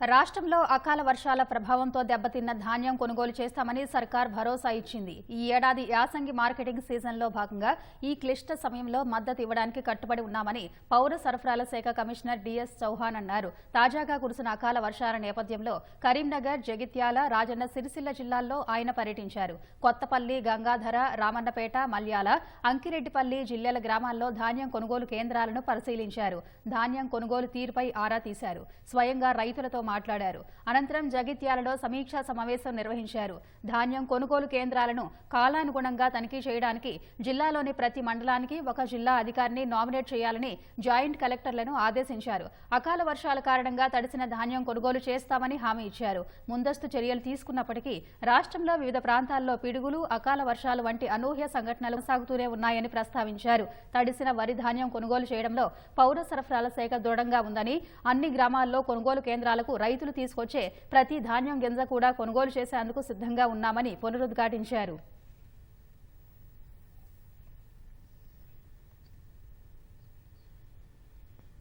రాష్ట్రంలో అకాల వర్షాల ప్రభావంతో దెబ్బతిన్న ధాన్యం కొనుగోలు చేస్తామని సర్కార్ భరోసా ఇచ్చింది. ఈ ఏడాది యాసంగి మార్కెటింగ్ సీజన్లో భాగంగా ఈ క్లిష్ట సమయంలో మద్దతు ఇవ్వడానికి కట్టుబడి ఉన్నామని పౌర సరఫరాల శాఖ కమిషనర్ డిఎస్ చౌహాన్ అన్నారు. తాజాగా కురిసిన అకాల వర్షాల నేపథ్యంలో కరీంనగర్ జగిత్యాల రాజన్న సిరిసిల్ల జిల్లాల్లో ఆయన పర్యటించారు. కొత్తపల్లి గంగాధర రామన్నపేట మల్యాల అంకిరెడ్డిపల్లి జిల్లాల గ్రామాల్లో ధాన్యం కొనుగోలు కేంద్రాలను పరిశీలించారు. ధాన్యం కొనుగోలు తీరుపై ఆరా తీశారు. స్వయంగా రైతులతో మాట్లాడారు. అనంతరం జగిత్యాలలో సమీక్షా సమావేశం నిర్వహించారు. ధాన్యం కొనుగోలు కేంద్రాలను కాలానుగుణంగా తనిఖీ చేయడానికి జిల్లాలోని ప్రతి మండలానికి ఒక జిల్లా అధికారిని నామినేట్ చేయాలని జాయింట్ కలెక్టర్లను ఆదేశించారు. అకాల వర్షాల కారణంగా తడిసిన ధాన్యం కొనుగోలు చేస్తామని హామీ ఇచ్చారు. ముందస్తు చర్యలు తీసుకున్నప్పటికీ రాష్ట్రంలో వివిధ ప్రాంతాల్లో పిడుగులు అకాల వర్షాలు వంటి అనూహ్య సంఘటనలు సాగుతూనే ఉన్నాయని ప్రస్తావించారు. తడిసిన వరి ధాన్యం కొనుగోలు చేయడంలో పౌర సరఫరాల శాఖ దృఢంగా ఉందని అన్ని గ్రామాల్లో కొనుగోలు కేంద్రాలకు రైతులు తీసుకొచ్చే ప్రతి ధాన్యం గింజ కూడా కొనుగోలు చేసేందుకు సిద్ధంగా ఉన్నామని పునరుద్ఘాటించారు.